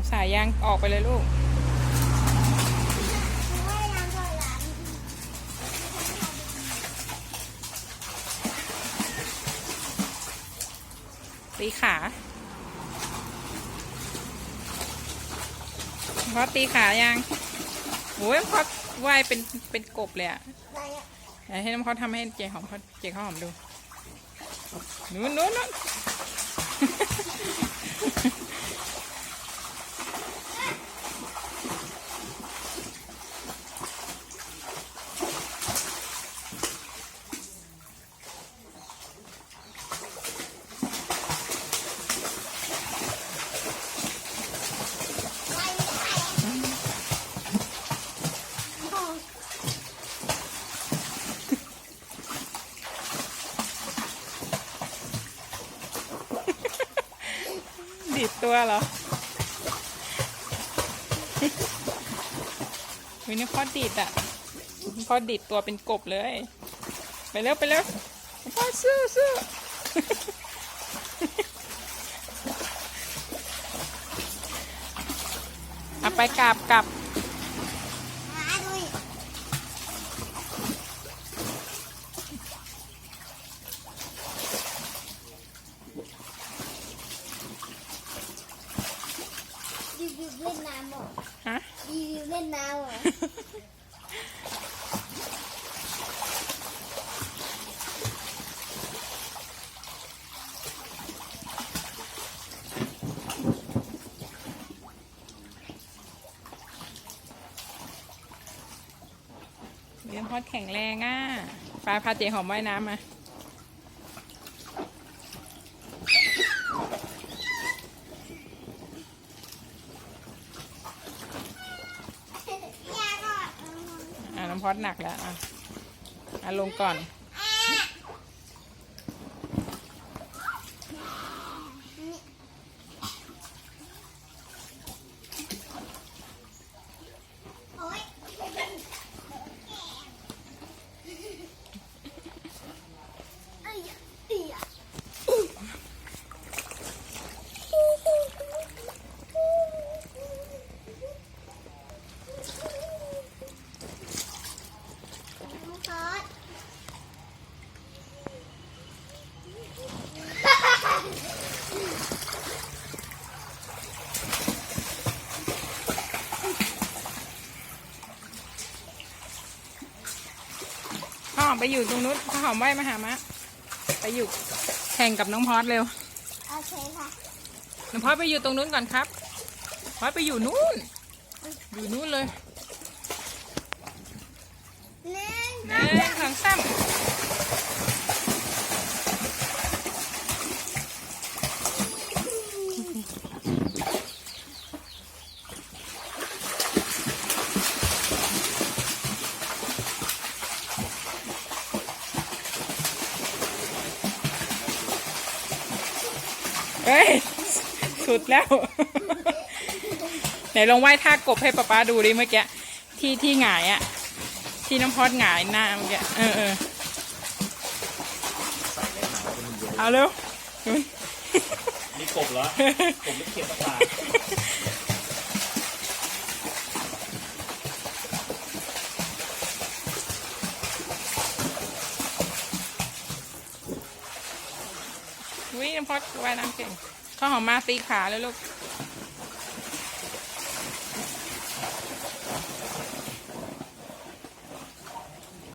าสายยางออกไปเลยลูก ตีขาพอตีขายังโอ้ยพอว่ายเป็นเป็นกบเลยอะอให้น้องเขาทำให้เจหอมเขาเจข้าวหอมดู นู้นนู้นนู้น ดีดตัวเหรอวินี่พอดีดอะพอดีดตัวเป็นกบเลย ไปเร็วไปเร็วพ่อซื้อซื้อเอาไปกลับกลับ หาดูดิรี วิวเล่นน้ำเหรอฮะรีวิวเล่นน้ำเหรอเลี้ยงพอดแข็งแรงอะปลาพาเจหอมว่ายน้ำมา ยากอะ อ่าน้ำ พอดหนักแล้วอะอะลงก่อน โอ๊ยเอ้ยเอี๊ยะน้องพอด ข้าวห อมไปอยู่ตรงนู้นข้าวหอมว่ายมาหามะ ไปอยู่แข่งกับน้องพอดเร็ว โอเคค่ะ น้องพอดไปอยู่ตรงนู้นก่อนครับ พอดไปอยู่นู้น อยู่นู้นเลย หนึ่ง หนึ่งสองสาม เฮ้ย สุดแล้ว ไหนลองไหว้ท่ากบให้ป๊าป๊าดูดิเมื่อกี้ที่ที่หงายอะที่น้ำพอดหงายหน้าเมื่อกี้เออเออเอาเร็วนี่กบเหรอ ผมไม่เขียนตะปา วิ่งพอดว่ายน้ำเก่งข้าวหอมมาตีขาเลยลูก